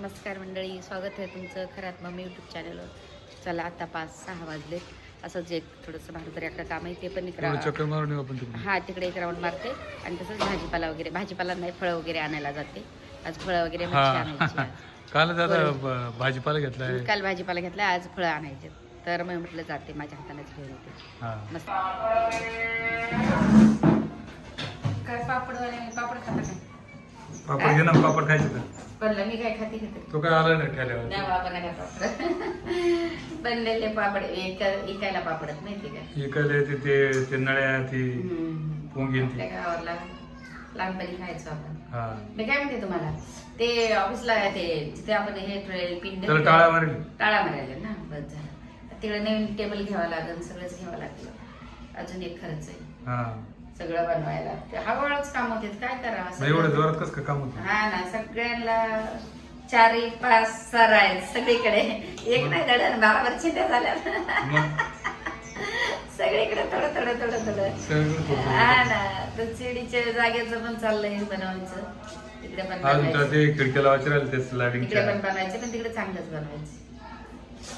नमस्कार मंडळी स्वागत आहे तुमचं खरात मम्मी यूट्यूब चॅनलवर चला आता पाच सहा वाजले असंच एक थोडंसं भाडुतऱ्याकडे काम आहे ते पण तिकडे हा तिकडे एक राऊंड मारते. आणि तसंच भाजीपाला वगैरे भाजीपाला नाही फळं वगैरे आणायला जाते. आज फळं वगैरे. काल भाजीपाला घेतलाय. काल भाजीपाला घेतला आज फळं आणायचे तर मग म्हटलं जाते माझ्या हातानेच घेऊन येते. मस्त. काय पापड पापड खाता काय पापड घे ना पापड खायचे तर. बनलं मी काय खाते घेते तो काय आला नाही नाही ठेल्यावर बाबा नका पापड. बनलेले पापड एका- इकायला पापडत माहिती का? इकडे ते ते ते नळ्या ती हम्म. पोंगी आपल्या गावाला लहानपणी खायचो आपण. हा. मी काय म्हणते तुम्हाला ते ऑफिसला ते जिथे आपण हे पिंड त्याला टाळा मारेल टाळा मारायला ना बस झालं. तिकडे नवीन टेबल घ्यावं लागेल सगळंच घ्यावं लागलं. अजून एक खर्च आहे. हा. सगळं बनवायला. ते हळूहळूच काम होते काय करावं? मग एवढं सगळं- जोरात कस का काम होतं? हा ना सगळ्यांना चारी पाच सर आहेत सगळीकडे. एक नाही धडन बराबर चिंता झाल्या. सगळीकडे थोडं थोडं थोडं थोडं. हा. ना तर शिडीच्या जागेचं पण चाललंय बनवायचं. तिकडे पण बनवायचं. ते खिडक्या लावायचे राहिले ते तिकडे पण बनवायचं पण तिकडे चांगलंच बनवायचं.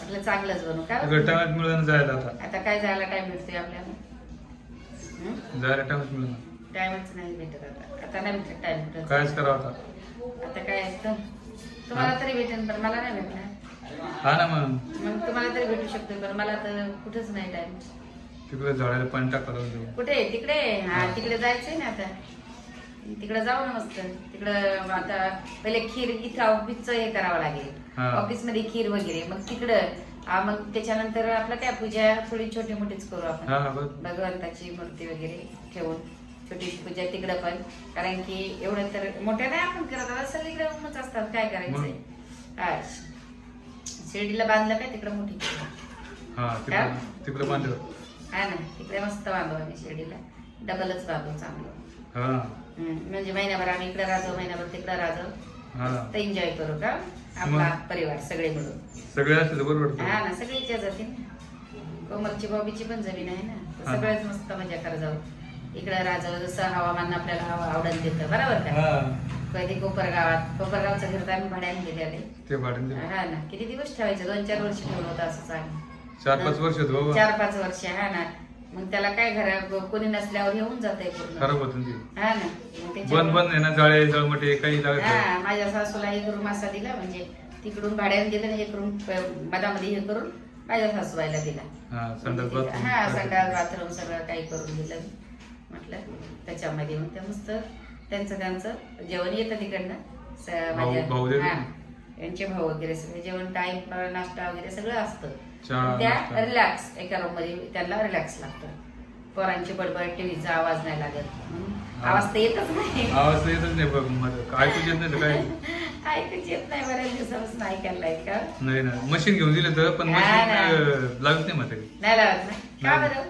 म्हटलं चांगलंच बनवू. का टायमात मिळून जायला आता. आता काय जायला टाइम भेटतोय आपल्याला? जायला टायमात मिळून टाइमच नाही भेटत आता. आता नाही भेटत टाइम भेटत कायच करावं आता. आता काय असतं तुम्हाला तरी भेटेल पण मला नाही भेटणार. हा ना मग. मग तुम्हाला तरी भेटू शकतो पण मला तर कुठंच नाही टाइम तिकडे झाडाला पाणी टाकायला देऊ कुठे? तिकडे? हा तिकडे जायचंय ना आता. तिकडे जाऊ ना मस्त. तिकडं आता पहिले खीर इथं ऑफिसचं हे करावं लागेल. हा. ऑफिसमध्ये खीर वगैरे. मग तिकडं हा, मग त्याच्यानंतर आपलं काय पूजा थोडी छोटी मोठीच करू आपण. हा भगवंताची मूर्ती वगैरे ठेवून छोटीशी पूजा तिकडं पण. कारण की एवढं तर मोठ्या नाही आपण करत आता सगळीकडे असतात काय करायचंय? हा शिर्डीला बांधलं काय तिकडं मोठी. हा? तिकडे तिकडे बांधलं. हा ना तिकडे मस्त बांधू आम्ही शिर्डीला. डबलच बांधू चांगलं. हा. हम्म, म्हणजे महिनाभर आम्ही इकडे राहतो महिनाभर तिकडे राहतो. तर एन्जॉय करू का? आपला? परिवार सगळे मिळून. सगळे असले बरोबर हा ना सगळीच्या जातील कोमलची बॉबीची पण जमीन आहे ना. सगळ्याच मस्त मजा कर जाऊ. इकडे राजावं जसं हवामान आपल्याला हवा आवडत देतं बरोबर का? हा. कधी कोपरगावात कोपरगावचं घर आम्ही भाड्याने भाडून दिलं हा ना किती दिवस ठेवायचं? दोन चार वर्ष ठेवलं होतं आम्ही चार पाच वर्ष चार पाच वर्ष हा ना. मग त्याला काय घर कोणी नसल्यावर येऊन जातंय पूर्ण. खराब होत ते. हा ना. मग बंद त्याच्यामुळे- बंद आहे ना जाळे जळमटे काही. हा माझ्या सासूला एक रूम असा दिला म्हणजे तिकडून भाड्याने दिलं आणि एक रूम मधामध्ये हे करून माझ्या सासूबाईला दिला. हा संडास हा बाथरूम सगळं काही करून दिलं म्हटलं त्याच्यामध्ये मग ते मस्त त्यांचं त्यांचं जेवण येतं तिकडनं. स- भाऊ- माझ्या- भाऊ देतो? हा. यांचे भाऊ वगैरे सगळे जेवण टाईम नाश्ता वगैरे सगळं असतं. त्या. रिलॅक्स एका रूममध्ये त्यांना रिलॅक्स लागतं. पोरांची बडबड टीव्हीचा आवाज नाही लागत. आवाज तर येतच नाही. आवाज येतच नाही ऐकूच येत नाही काय? ऐकूच येत नाही बऱ्याच दिवसापासून ऐकायला का? नाही ना मशीन घेऊन दिलं तर पण मशीन लागत नाही. म्हणते नाही लागत ना. का नाही. बरं?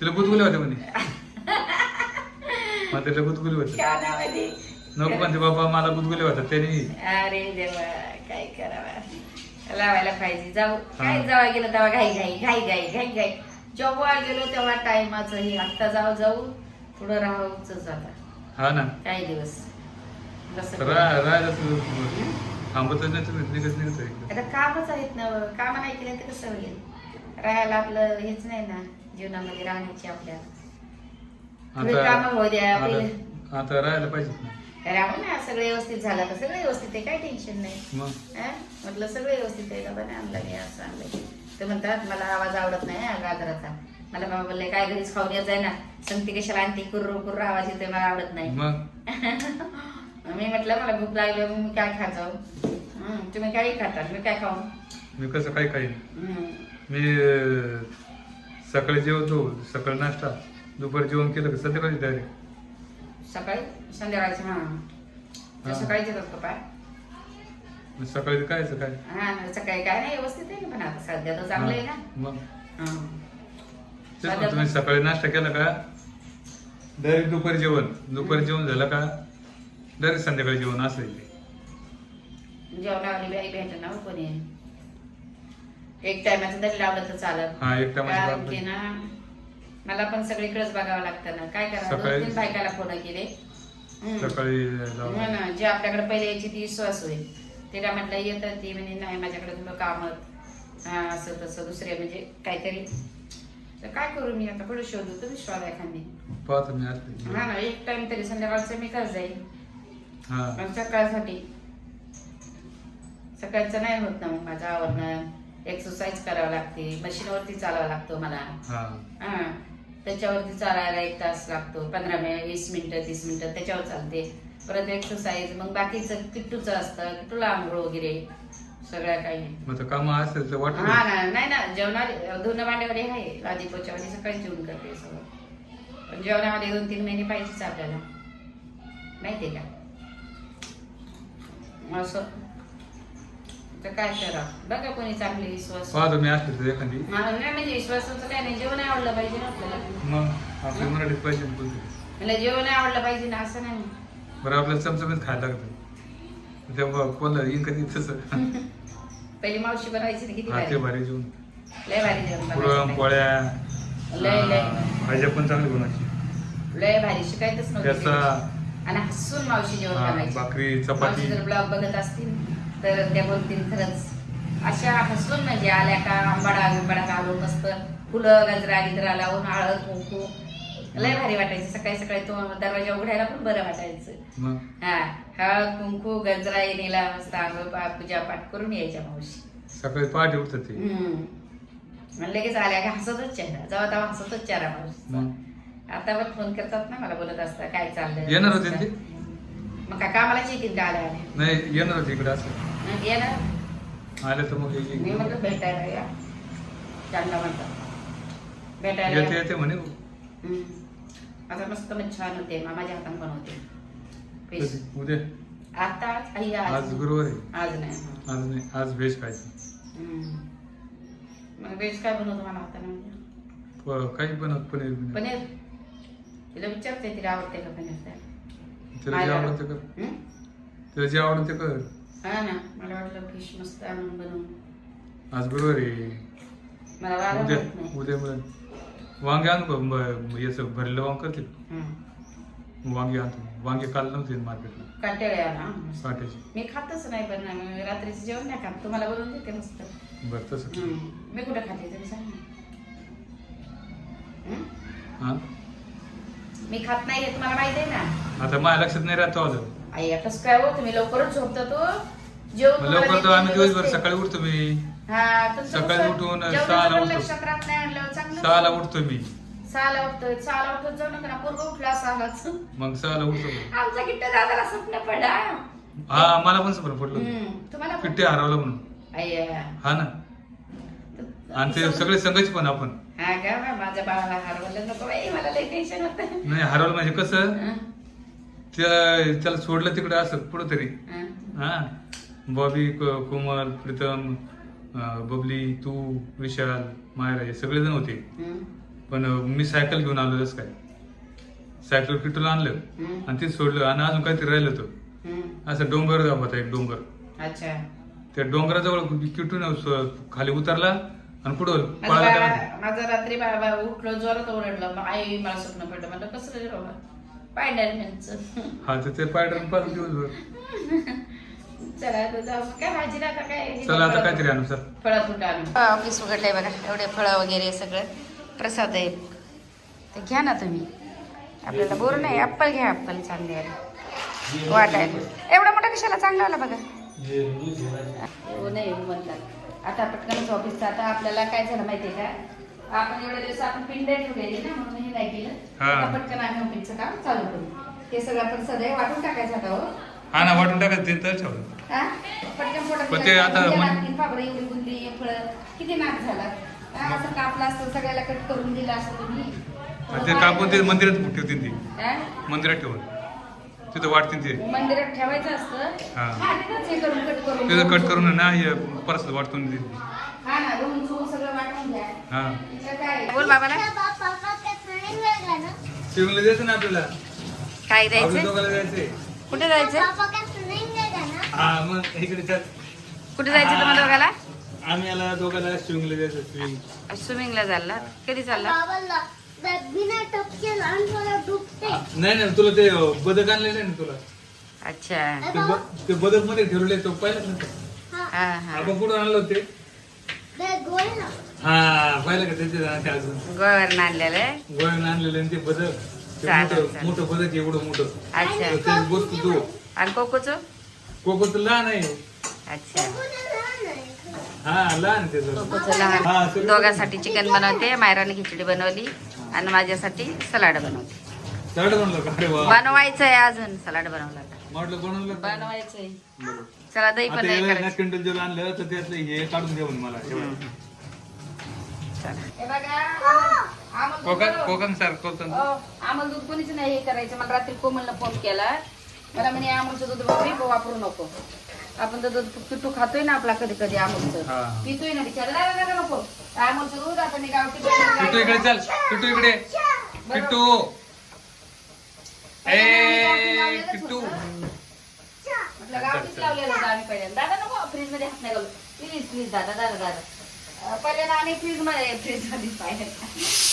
तिला गुदगुले होते म्हणे. मग तिला गुदगुले होते. नको पण ते बाबा मला गुदगुले होतात त्यांनी अरे देवा काय करावा? लावायला पाहिजे. जाऊ काय. जावा गेलं तेव्हा घाई घाई घाई घाई घाई घाई. जेव्हा गेलो तेव्हा टायमाचं हे आत्ता जाऊ जाऊ थोडं राहावंच आता हा ना. काही दिवस? थांबतच नाही तुम्ही निघत. आता कामच आहेत ना काम नाही केलं तर कसं होईल? राहायला आपलं हेच नाही ना जीवनामध्ये राहण्याची आपल्या कामं होऊ द्या. आता आता राहायला पाहिजे राहू ना सगळं व्यवस्थित झालं तर सगळं व्यवस्थित आहे काही टेन्शन नाही. मग? हा? म्हटलं सगळं व्यवस्थित आहे डबा नाही आणला मी असं आणलंय ते म्हणतात मला आवाज आवडत नाही हा गाजराचा. मला बाबा बोलले काय घरीच खाऊन येत जाय ना. संगती कशाला आणते कुर्र कुर्र आवाज येतोय मला आवडत नाही. मग? मी म्हटलं मला भूक लागली मग मी काय खात जाऊ हं, तुम्ही काही खातात मी काय खाऊ? मी कसं काय खाईन? हं. मी अं, सकाळी जेवतो सकाळी नाश्ता. दुपारी जेवण केलं का? संध्याकाळी तयारी? सकाळी संध्याकाळचं हा. ते. सकाळीच येतात का पाय सकाळी काय सकाळी? हा सकाळी काय नाही व्यवस्थित आहे पण आता सध्या तर चांगलं आहे ना. मग. तुम्ही सकाळी नाश्ता केला का? डायरेक्ट दुपारी जेवण. दुपारी जेवण झालं का? डायरेक्ट संध्याकाळी जेवण असं आहे ते. जेवणावाली बाई भेट ना हो कोणी. एक टायमाचं तरी लावलं तर चालत. हा एक टायमाची. ना मला पण सगळीकडेच बघावं लागतं ना. काय करावं? सकाळी- दोन तीन बायकाला फोन केले. हं. सकाळी हो. ना जे आपल्याकडे पहिले यायची ती विश्वास होईल. तिला म्हटलं येतं. ती म्हणे नाही माझ्याकडे कामत हा असं तसं. दुसरे म्हणजे काहीतरी. तर काय करू मी? आता पुढे शोधू? तुम्ही शोधा एखादी. पाहतो मी असते हा ना एक टाइम तरी संध्याकाळचं मी कर जाईल हा. सकाळसाठी. सकाळचं नाही होत ना मग माझं आवरणं. एक्सरसाइज करावं लागते. मशीनवरती चालावं लागतो मला. हा. हा. त्याच्यावरती चालायला एक तास लागतो पंधरा मिनिट वीस मिनिटं तीस मिनिटं त्याच्यावर चालते. परत एक्सरसाइज मग बाकीचं किट्टूचं असतं किट्टूला आंघोळ वगैरे सगळ्या काही मग तर काम असेल तर वाटत हा ना नाही ना जेवणात धुणं भांड्यावाली आहे आधी पोच्यावाली सकाळी जेवण करते सगळं. पण जेवणामध्ये दोन तीन महिने पाहिजेच आपल्याला. माहितीये का? असं. तर काय करा? बघा कोणी चांगली विश्वास. पाहतो मी असते तर एखादी. मला नाही म्हणजे विश्वासाचं काय नाही. जेवण आवडलं पाहिजे ना आपल्याला? मग आपल्या मराठीत पाहिजे ना कोणतरी. मला जेवण आवडलं पाहिजे ना असं नाही? बरं आपल्याला चमचमीत खायला लागतं. तेव्हा कोणला येईन कधी तसं. पहिली मावशी बनवायची ना किती हा ते भारी. जेवण. लय भारी जेवण पुरण. पोळ्या लय लय. भाज्या पण चांगली बनवायची. लय भारी शिकायतच त्याचा नव्हतं आणि हसून मावशी जेवण हा, भाकरी मावशी चपाती. जर ब्लॉग बघत असतील तर त्या बोलतील खरंच. अशा हसून म्हणजे आल्या का आंबाडा बिंबाडा घालून मस्त फुलं गजरा गिजरा लावून हळद कुंकू. लय भारी वाटायचं. सकाळी सकाळी तो दरवाजा उघडायला पण बरं वाटायचं. हा हळद कुंकू गजरा येणीला मस्त आंघोळ पूजा पाठ करून यायच्या मावशी. सकाळी पहाटे उठतात ते. हम्म. आणि लगेच आल्या का हसतच चेहरा. जेव्हा तेव्हा हसतच चेहरा मावशी आता पण फोन करतात ना मला बोलत असतात काय चाललंय? येणार होते? मग काय कामाला येतील का आल्या? नाही येणार होते इकडे असं. मग येणार आले तर मग मी ये- म्हटलं भेटायला या. त्यांना म्हणतात भेटायला येते या. येते म्हणे. हम्म. आता मस्त मग छान होते. मामाच्या हाताने बनवते. फिश कधी? उद्या? आता आज आई आज आज गुरुवार. आहे आज नाही हा. आज नाही. आज व्हेज खायचं. हम्म. मग व्हेज काय बनवतो मला हाताने प- काही पण पनीर बिनीर. पनीर? तिला विचारते तिला आवडते का पनीर त्या तिला जे आवडतं कर. हम्म? तिला जे आवडतं ते कर. हा ना मला वाटलं फिश मस्त आणून बनवून आज गुरुवार आहे. मला उद्या नाही. उद्या मिळेल वांगे आणू का याचं भरलेलं वांग करते हम्म. वांगे आणतो वांगे काल नव्हते मार्केटला. काटेळ्या ना काट्याचे. मी खातच नाही पण मी रात्रीचं जेवण नाही खात. तुम्हाला बोलून देते मस्त. बरं तसं. हम्म. मी कुठं खाते तुम्ही सांग ना. हम्म? हा? मी खात नाही हे तुम्हाला माहीत आहे ना? आता माझ्या लक्षात नाही राहतो आलं आई कसं काय हो तुम्ही लवकरच झोपता तो. जेवण मग तुम्हाला लवकर तर आम्ही दिवसभर. सकाळी उठतो मी. हा सकाळी उठून सहाला उठतो. लक्षात राहत नाही म्हणल्यावर चांगलं सहाला उठतो मी. सहाला उठतोय सहाला उठत जाऊ नका ना पोरग उठला सहालाच. मग सहाला उठतो आमचा किट्ट दादाला स्वप्न पडा हा. मला पण समोर पडलं. तुम्हाला पण? पिट्टे हरवलं म्हणून. अय्या. हा ना. आणि ते सगळे संघच पण आपण. हा का बा, माझ्या बाळाला हरवलं नको बाई मला लई टेन्शन होत. नाही हरवलं म्हणजे कसं? त्या त्याला सोडलं तिकडे असं कुठं तरी हा. बॉबी कोमल प्रीतम बबली तू विशाल मायरा हे सगळे जण होते पण मी सायकल घेऊन आलो जसं काय? सायकल किटूला आणलं. आणि ते सोडलं. आणि अजून काहीतरी राहिलं होतं. असं डोंगर होता एक डोंगर. अच्छा. त्या डोंगराजवळ किटून खाली उतरला आणि पुढं माझं रात्री बाबा उठलो जोरात ओरडलं. आई मला स्वप्न पडलं. म्हणलं कसं रे बाबा? पायडरमॅनचं. हा तर ते पायडर पाच दिवसभर. चला आता काहीतरी आणू सर फळं फुटं आणू ऑफिस उघडलंय बघा एवढे फळं वगैरे सगळं. प्रसाद आहे. ते घ्या ना तुम्ही. आपल्याला बोर नाही ॲप्पल घ्या ॲप्पल चांगले आहे. वाटायला एवढा मोठा कशाला चांगला आला बघा? हो नाही म्हणतात. आता पटकनच ऑफिसचं आता आपल्याला काय झालं माहितीये का? आपण एवढे दिवस आपण पिंड ठेवलेली ना म्हणून हे नाही केलं. हा. आता पटकन आम्ही ऑफिसचं काम चालू करू. हे सगळं आपण सदैव वाटून टाकायचं आता हो. हा ना वाटून टाकायचं ते तर ठेवलं हा? पटकन पोटात पण ते आता गेला, मन- तीन पापडं एवढी गुंतली फळं किती नाक झाला? हा, असं कापलं असतं सगळ्याला कट करून दिलं असं तुम्ही. आणि ते कापून ते मंदिरात ठेवतील ती. हा? मंदिरात ठेवून. तिथं वाटतील ते. मंदिरात ठेवायचं असतं. हा. हा, तिथंच हे करून कट करून तिथं कट करून ना हे परत वाटून देतील हा ना रूम चून सगळं वाटून द्या हा. तिथं काय बोल बाबाला. शिवला द्यायचं ना आपल्याला? काय आपल्या द्यायचं दोघाला द्यायचंय. कुठे जायचं हा मग इकडे चल. कुठे जायचं तुम्हाला दोघाला? आम्ही याला दोघाला स्विमिंगला द्यायचं स्विमिंग स्विमिंगला चालला कधी चालला? नाही नाही तुला ते बदक आणलेलं आहे ना तुला? अच्छा. ते ब- ते बदकमध्ये ठेवले तो पहिला नंतर हा. हा आपण कुठून आणलं होते? हा पाहिलं का त्याचे ते अजून? गोवर आणलेलं आहे. गोव्यानं आणलेलं आणि ते बदक. चालेल, मोठं चालेल. मोठं बदक एवढं मोठं. अच्छा. तर ते बसतो तो आणि कोकोचं? तर लहान आहे. अच्छा. हा लहान आहे. कोकोचं हा, लहान सगळं- दोघांसाठी चिकन बनवते मायराने खिचडी बनवली आणि माझ्यासाठी सलाड बनवते. सलाड बनलं का? अरे वा. बनवायचंय अजून सलाड बनवला म्हटलं बनवलं का? बनवायचंय. बरं. चला दही पण आता नाही याला ना करायचं. किंडल जर आणलं तर त्यातलं हे काढून द्या म्हणे मला. कोकण कोकण सर कोकण. आम्हाला दूध कोणीच नाही हे करायचं. मला रात्री कोमलनं फोन केला. मला म्हणे अमूलचं दूध बघ वापरू नको. आपण तर दूध पिट्टू खातोय ना आपला कधी कधी हा. पितोय ना बिचारा. नको. अमूलचं दूध आता मी गावठी इकडे चल. पिट्टू इकडे. पिट्टू ए पिट्टू म्हटलं गावठीच लावलेलं होतं आम्ही पहिल्यांदा. दादा नको फ्रीजमध्ये हात नाही घालू. प्लीज प्लीज दादा दादा दादा. पहिल्यांदा आम्ही फ्रीजमध्ये फ्रीजमध्ये पाहिजे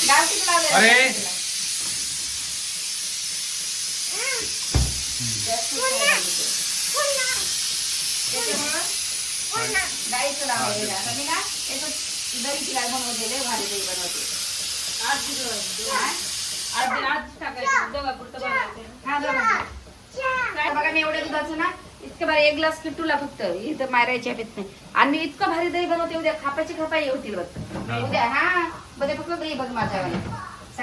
गावठीच लावलेलं अरे. गाईचं लावलेलं आता मी ना याचं दही तिला बनवलेलं भारी दही बनवते हा? आज आज टाकायचं बनवायचं. हा, दोघापुरतं. काय बघा मी एवढ्या दुधाचं ना इतकं भारी एक ग्लास किट्टूला फक्त. इथं मारायच्या पीत नाही. आणि मी इतकं भारी दही बनवते उद्या खापाची खापाई होतील बघ. हा. उद्या हा बघा फक्त दही बघ माझ्या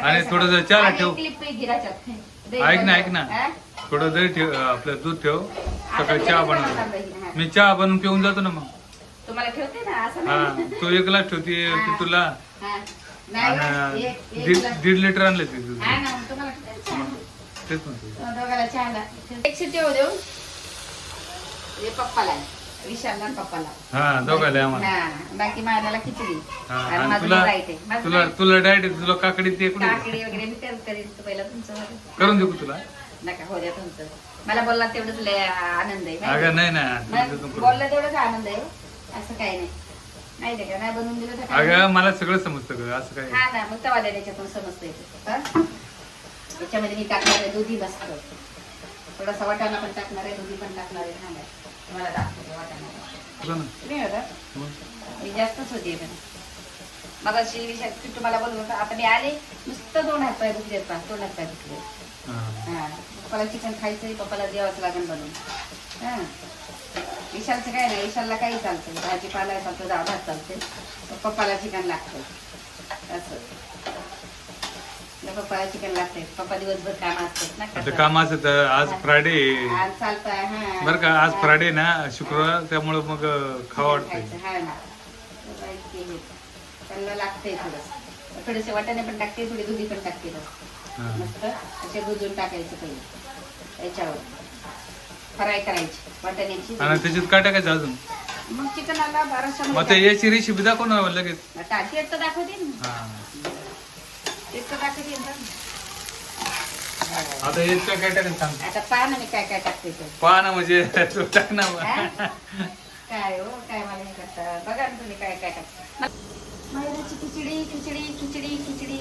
आणि थोडंसं चहाला ठेव. ऐक ना बनव. ऐक ना? थोडं दही ठेव आपलं दूध ठेव. सकाळी चहा हा. मी चहा बनवून पिऊन जातो ना मग. तुम्हाला ठेवते ना असं हा नाही तो एक ग्लास ठेवते हा. नाही एक- एक दीड लिटर आणलं ते दूध. हा ना. तेच म्हणतो दोघाला चहाला एक शिट्टी होऊ देऊ. हे पप्पाला विशालला आणि पप्पाला हा दोघाले आम्हाला हा, बाकी मायला खिचडी हा, आणि आणि माझं तुला. माझं तुला. तुला काकडी ते कुठे काकडी वगैरे मी करत करीन तो पहिला तुमचं. करून देऊ का तुला नका हो द्या तुमचं मला बोलला तेवढंच लय आनंद आहे माहिती अगं नाही ना आहे? तुझं तू मग करून. बोलला तेवढंच आनंद आहे असं काही नाही माहिती आहे का नाही बनवून दिलं तर काय अगं मला सगळं समजतं ग असं काय हा ना मग तवा द्या त्याच्यातून समजतं येते हा? त्याच्यामध्ये मी टाकणार आहे दुधी मस्त थोडासा वाटाणा पण टाकणार आहे दुधी पण टाकणार आहे हा. तुम्हाला दाखवते वाटाणा तुला ना. तुम्ही होता मग. मी जास्तच होती पण मग अशी विषय तुम्हाला होतं आता मी आले नुसतं दोन हात पाय दुखले दोन हात पाय दुखले हा. पप्पाला चिकन खायचंय पप्पाला द्यावंच लागेल बनवून हा. विशालचं काय नाही विशालला काही चालतं भाजीपाला चालतं डाळ भात चालते पप्पाला चिकन लागतं असं. पप्पाला चिकन लागते. पप्पा दिवसभर काम असतात ना आता. काम असं तर आज फ्रायडे आज चालतं हा. बरं का आज. फ्रायडे ना शुक्रवार त्यामुळं मग खावा वाटतंय. हा. ना. त्यांना लागतंय थोडस. थोडेसे वाटाणे पण टाकते थोडी दुधी पण टाकते बस. मस्त. असे भुजून टाकायचं पहिले याच्यावर फ्राय करायची वाटाण्याची. आणि त्याच्यात काय टाकायचं अजून? मग चिकनाला बाराशे मग ते याची रेसिपी दाखव ना लगेच. तेच तर दाखवते ना. हा. ना. आता यात काय टाकायचं सांग. आता पहा ना मी काय काय टाकते ते? पहा ना म्हणजे तू टाक ना हा? काय हो काय मला हे करता? बघा ना तुम्ही काय काय टाकता. मैद्याची खिचडी खिचडी खिचडी खिचडी.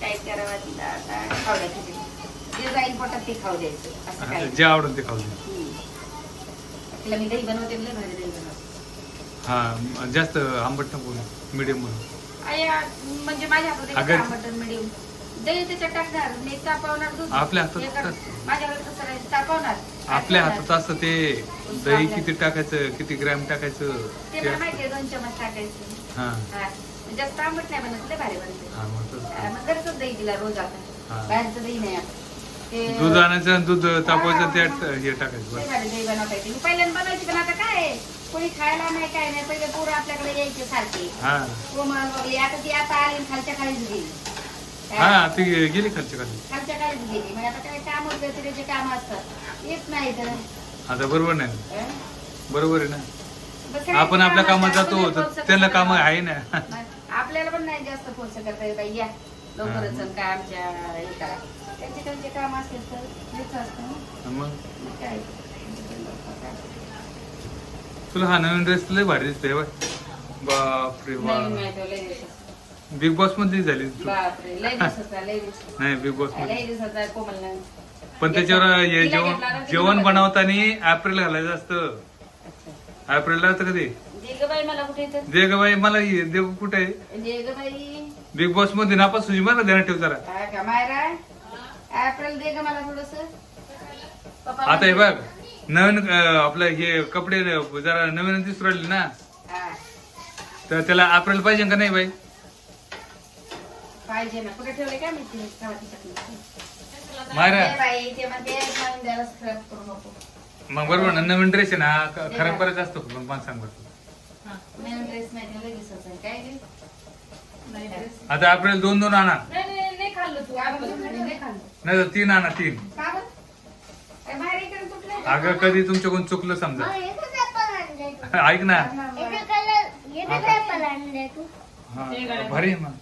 काय करावं तिला आता? खाऊ द्या खिचडी. जे जाईल पोटात ते खाऊ द्यायचं. असं काय? जे आवडून ते खाऊ दे हम्म. तिला मी दही बनवते लय भारी दही बनवते. हा जास्त आंबट नको मीडियम म्हणून. म्हणजे माझ्या हातात मटन मिडियम दही त्याच्यात टाकणार मी तापवणार दूध आपल्या हातात कसं राहील तापवणार आपल्या टाकणार. हातात असतं ते दही किती टाकायचं किती ग्रॅम टाकायचं ते ते मला असतं. माहितीये दोन चमच टाकायचे हा हा. जास्त आंबट नाही बनत लय भारी बनते हा मग तसं. हा, मग घरचंच दही दिला रोज. बाहेरचं दही नाही. ते दूध आणायचं आणि दूध तापवायचं हा, त्यात हा. हे टाकायचं लय बस भारी दही बनवता येते मी पहिल्यांदा बनवायची पण आता काय आहे? कोणी खायला नाही काय नाही पहिले पोरं आपल्याकडे यायचे सारखे. हा. कोमल वगैरे आता ती आता आली आणि खालच्या खालीच गेली. हा ती गेली खालच्या खाली. खालच्या काळीच गेली. मग आता काय काम त्याचे काम असतात येत नाही तर. आता बरोबर नाही. हं? बरोबर आहे ना. बस काय आपण आपल्या काम कामात जातो तर फोर्स करता. काम आहे ना. आपल्याला पण नाही जास्त फोर्स करता येत या. लवकरच हा. आणि काय आमच्या हे करा. त्यांचे त्यांचे काम असतील तर हेच असतं ना. मग? मग काय? तुला हा नवीन ड्रेस लय भारी दिसतोय बघ. बापरे. बिग बॉसमध्ये झाली तू. नाही बिग बॉसमध्ये. पण त्याच्यावर जेवण ना, जेवण बनवताना एप्रिल घालायचं असतं. एप्रिलला होतं कधी दे ग बाई मला कुठे येतं? दे ग बाई मला दे ग कुठे बिग बॉसमध्ये नापास तुझी मला देणार ठेव जरा. एप्रिल दे ग मला थोडस. आता हे बघ. नवीन अं, आपलं हे कपडे जरा नवीन दिसू राहिले ना? तर त्याला एप्रिल पाहिजे का नाही बाई? पाहिजे ना. कुठे ठेवले काय माहिती ठेवायची चटणी. मायरा दे बाई ते म्हणते नवीन द्यायला खराब करू नको. मग बरोबर ना नवीन ड्रेस आहे ना ख- खराब करायचा असतो पण मला सांग बरं. तू. नवीन ड्रेस नाही ना लगेच असेल. काय गे? नवीन ड्रेस आता एप्रिल दोन दोन आणा. नाही खाल्लं तू. नाही खाल्लं. नाही तर तीन आणा तीन. का बरं? काय बाहेर इकडे कुठलं अगं कधी तुमच्याकडून चुकलं समजा. ऐक ना. हा, भारी आहे मग.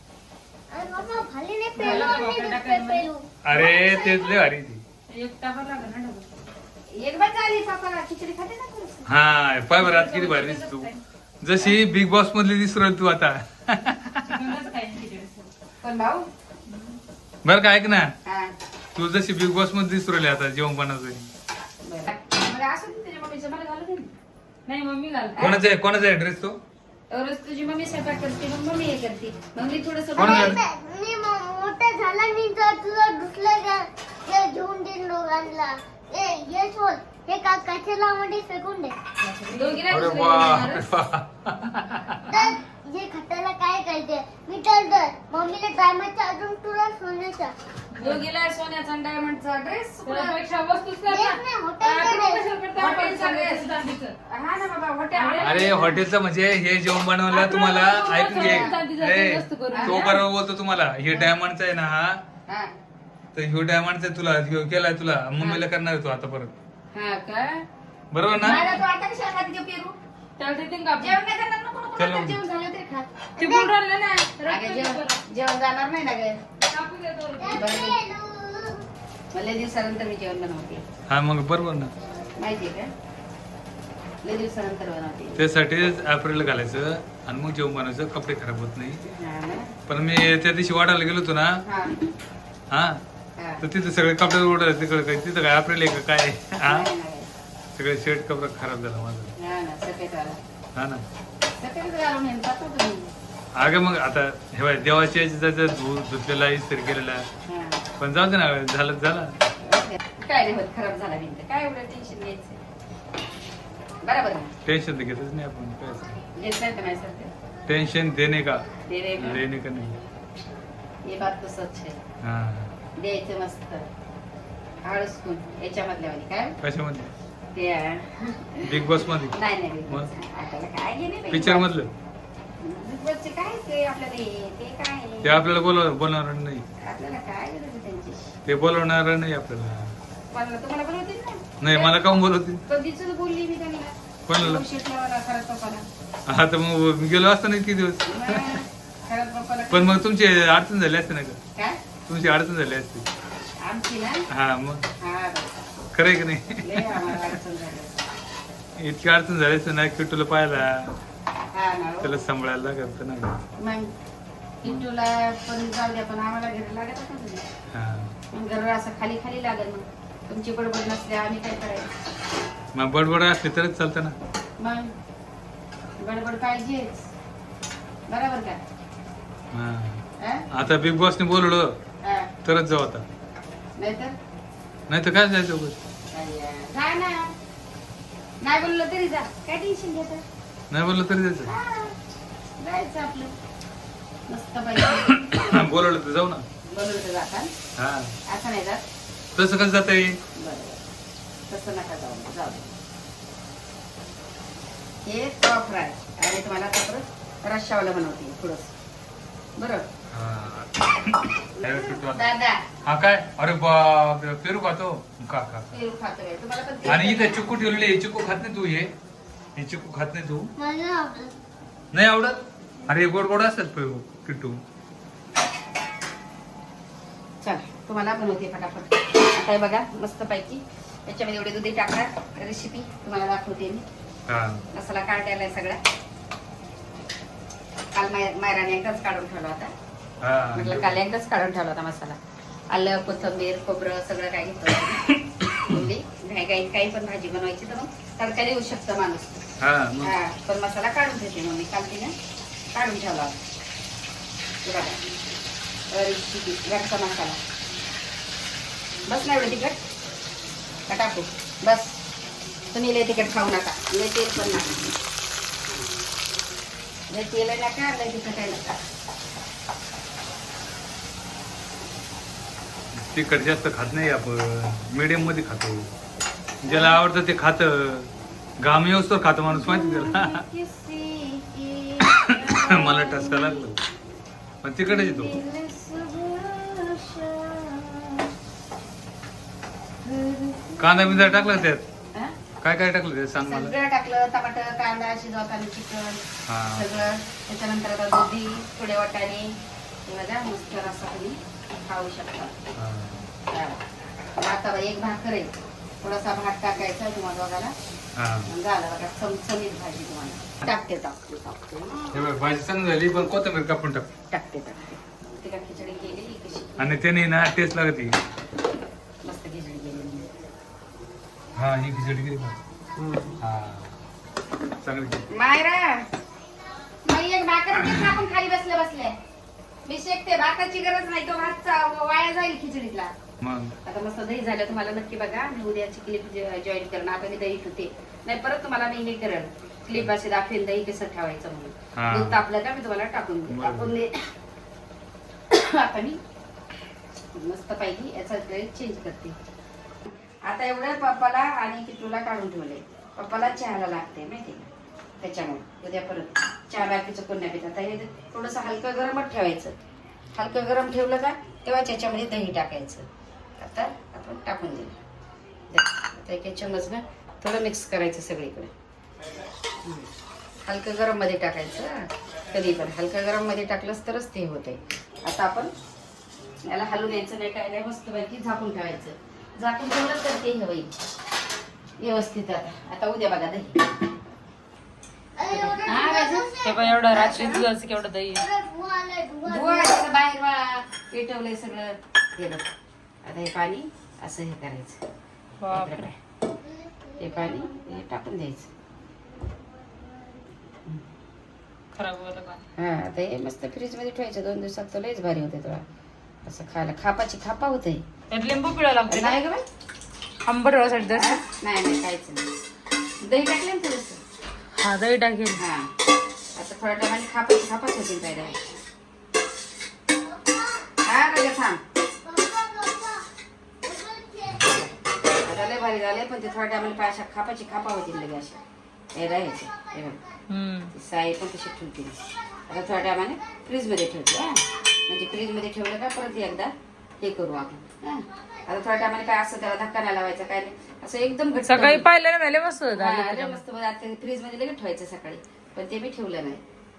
अरे दुसरे तेच लय भारी ती. एक डबा लागेल ना डबा. एक बार झाली पापाला खिचडी खाते ना थोडंसं. हा पाय बरं आता किती भारी दिसते तू. जशी बिग बॉस मधली दिसू राहिली तू आता. पण भाऊ? बरं का ऐक ना. हा. तू जशी बिग बॉसमध्ये दिसू राहिली आता जेवण बनवतो बरं मला असं त्याच्या मम्मीचं मला घालू दे. नाही मम्मी घाल. कोणाचा आहे? कोणाचा ऍड्रेस तो? तुझी मम्मी स्वयंपाक करते मग मम्मी हे करते. मग मी थोडस कोण अरे घाल? बे- मी मो- मोठा झाला नाही तर तुला दुसरं गा- हे घेऊन देईन दोघांना. ए ये सोड. हे का कचरा मध्ये फेकून दे? दोघीला अरे दुसरं वा. देणारच. तर जे खताला काय करते? मी तर तर मम्मीला टायमाचा अजून तुला सोन्याचा. दोघीला सोन्याचा आणि डायमंडचा ड्रेस त्यापेक्षा वस्तूच एक नाही, हॉटेलचा हॉटेलचा ड्रेस हा ना बाबा हॉटेल अरे हॉटेलचं म्हणजे हे जेवण बनवलं तुम्हाला ऐकून घे ए, तो बरोबर बोलतो तुम्हाला. हे डायमंडचा आहे ना हा? हा. तर ह्यो डायमंडचा तुला ह्यो केलाय तुला. मम्मीला करणार आहे तू आता परत. हा का बरोबर ना? मला तो आता कशाला खात गं पेरू? त्याला देते का जेवण नाही करणार चल नका, मग. जेवण झालं तरी खा. चिपून राहिलं ना अगं जेवण जेवण जाणार नाही ना ग. देतो बरं. मला दिवसानंतर मी जेवण बनवते. हा मग बरोबर ना. माहितीये का? लय दिवसानंतर बनवते. त्यासाठीच एप्रिल घालायचं आणि मग जेवण बनवायचं. कपडे खराब होत नाही. हा ना. पण मी त्या दिवशी वाढायला गेलो होतो ना. हा. हा? हा. तर तिथे सगळे कपडे उडत तिकडे काय तिथं काय एप्रिल आहे का काय? हा? नाही ना. सगळे शर्ट कपडा खराब झाला माझा. हा ना सफेद वाला हा ना. अगं मग आता हे बाय देवाच्या याच्यात धु धुतलेला इस्त्री केलेला पण जाऊ दे ना झालं झालं. काय नाही होत खराब झाला भिंत काय एवढं टेन्शन घ्यायचं? बरोबर ना? टेन्शन तर घेतच नाही आपण काय घेत नाही तर नाही सध्या? टेन्शन देणे का? दे रे गं. लेणे का नाही? बात सच है हा. द्यायचं मस्त. याच्यामधल्या वाली काय? कशामध्ये बिग बॉसमध्ये? नाही नाही पिक्चर. मधलं? ते आपल्याला बोलव बोलवणार नाही. ते बोलवणार नाही आपल्याला. नाही मला काऊन कोणाला? पप्पाला. हा तर मग मी गेलो असतो ना किती दिवस. पण मग तुमची अडचण झाली असते ना का? काय? तुमची अडचण झाली असते. हा मग. खरंय की नाही? इतकी अडचण झाली असते ना किट्टूला पाहायला. हा ना. त्याला सांभाळायला लागत ना मग किट्टूला पण जाऊ द्या पण आम्हाला घरी लागत होतं ना. तुम्ही मग घर असं खाली खाली लागल मग. तुमची बडबड नसले आम्ही काय करायचं? मग बडबड असली तरच चालतं ना. मग बडबड पाहिजेच बरोबर का? आता बिग बॉसने बोलवलं हा. तरच जाऊ आता. नाहीतर? नाही तर काय जायचं जा ना नाही बोललं तरी जा. काय टेन्शन घेत? नाही बोललं तरी जायचं. जायचं आपलं. मस्त पाहिजे बोलवलं तर जाऊ ना. बोलवलं तर जाता. हा. असं नाही जात. तसं कसं जाता येईल? बरोबर तसं नका जाऊ. जाऊ. हे टॉप फ्राय आणि तुम्हाला आता परत रश्शावाला बनवते थोडस बरं. हा. काय? हा अरे बाप पेरू खातो. का का पेरू खातोय तुम्हाला पण ते- आणि इथे चिक्कू ठेवलेली आहे. चिक्कू खात नाही तू हे. हे चिक्कू खात नाही तू. मला आवडत. नाही आवडत? अरे हे गोड गोड असतात पेरू किट्टू. चल तुम्हाला बनवते फटाफट. आता हे बघा मस्त पैकी याच्यामध्ये एवढे दुधी टाकणार. रेसिपी तुम्हाला दाखवते मी. हा. मसाला काढलेला सगळा. काल माय मायराने एकदाच काढून ठेवला होता. म्हटलं काल एकदाच काढून ठेवला होता मसाला. आलं कोथिंबीर खोबरं सगळं काय घेतलं होतं. घाई घाई काही पण भाजी बनवायची तर मग तडका देऊ शकतं माणूस. हा हा पण मसाला काढून ठेवते मग मी. काल तिने काढून ठेवला होता. घरचा मसाला. बस ना एवढं तिखट? का टाकू? बस. तुम्ही लय तिखट खाऊ नका. लय तेल पण नका लय तेल नका लय आहे नका तिखट जास्त खात नाही आपण. मीडियममध्ये खातो. ज्याला आवडतं ते खात. घाम येऊस तर खातो माणूस माहिती त्याला. मला टसका लागलं पण तिकडे येतो. कांदा बिंदा टाकला त्यात? काय काय टाकलं त्यात? सांग मला. सगळं टाकलं. टमाटर कांदा शिजवताना चिकन हा. सगळं. त्याच्यानंतर आता दुधी थोडे वाटाणे. बघा मस्त तुम्ही खाऊ शकता. आता बघा, एक भाकर आहे. थोडासा भात टाकायचा तुम्हाला बघायला हा. मग झालं बघा चमचमीत भाजी तुम्हाला. टाकते टाकते टाकते. भाजी चांगली झाली पण कोथिंबीर कापून टाक. टाकते टाकते. तिला खिचडी केली आणि त्याने ना टेस्ट लागत. ही. मस्त खिचडी केली हा ही खिचडी केली का? हा. चांगली. मायरा एक भाकर आपण खाली बसल्या बसल्या. मी शेकते भाताची गरज नाही तो भात चा- वाया जाईल खिचडीतला. आता मस्त दही झालं तुम्हाला नक्की बघा. मी उद्याची क्लिप जॉईन करणार आता मी दही ठेवते. नाही परत तुम्हाला मी हे करेल. क्लिप असे दाखवेल दही कसं ठेवायचं. म्हणून. दूध तापलं का मी तुम्हाला टाकून दे. टाकून दे आता मी मस्त पाहिजे याचा चेंज करते. आता एवढं पप्पाला आणि किटूला काढून ठेवले पप्पाला चहाला लागते माहिती त्याच्यामुळे. उद्या परत चहा बाकीचं कोण नाही आता हे थोडंसं हलकं गरमच ठेवायचं. हलकं गरम ठेवलं का तेव्हा त्याच्यामध्ये दही टाकायचं. आता आपण टाकून दिलं. आता एक चम्मच ना थोडं मिक्स करायचं सगळीकडे. हलकं गरममध्ये टाकायचं कधी पण. हलकं गरममध्ये टाकलंच तरच ते होते आता आपण याला हलवून यायचं नाही काय नाही मस्त पैकी झाकून ठेवायचं. झाकून ठेवलं तर ते हे होईल. व्यवस्थित आता. आता उद्या बघा दही. हा? ते पण एवढं रात्री दुधाचं केवढं दही बाहेर पेटवलंय सगळं. बघ. आता हे पाणी असं हे करायचं. हे पाणी हे टाकून द्यायचं. हा आता हे मस्त फ्रीजमध्ये ठेवायचं. दोन दिवसात तर लयच भारी होते तुला असं खायला खापाची खापा होते. लिंबू पिळा लागते नाही ग बाई. आंबट? जर नाही नाही काहीच नाही. दही टाकले ना थोडस? हा दही टाकेल. हा. आता थोड्या टायमाने खापाची खापाच होतील काय झाले पण ते थोड्या टायमाने पायाशा खापाची खापा होतील लगे अशा. हे राहायचे हे बघ. साई पण तशी ठेवते. आता थोड्या टायमाने फ्रीजमध्ये ठेवते हा. म्हणजे फ्रीजमध्ये ठेवलं का परत एकदा हे करू आपण हा. आता थोड्या टायमाने काय असं त्याला धक्का नाही लावायचा काय नाही. असं एकदम घट्ट सकाळी. पाहिलं ना मला मस्त हा, लय. मस्त आता फ्रीजमध्ये लगेच ठेवायचं सकाळी. पण ते मी ठेवलं नाही.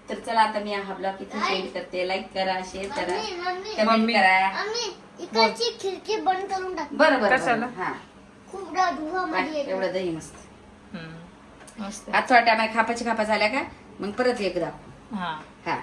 तर चला आता मी हा ब्लॉग इथे सेंड करते. लाईक करा शेअर करा मम्मी, मम्मी. कमेंट. करा. मम्मी इकडची खिडकी बंद करून टाक. बरं बरं, कशाला? बरं हा. खूप एवढं दही मस्त. हम्म. मस्त. टायमा खापाची खापा झाल्या का? मग परत एकदा. हा. हा.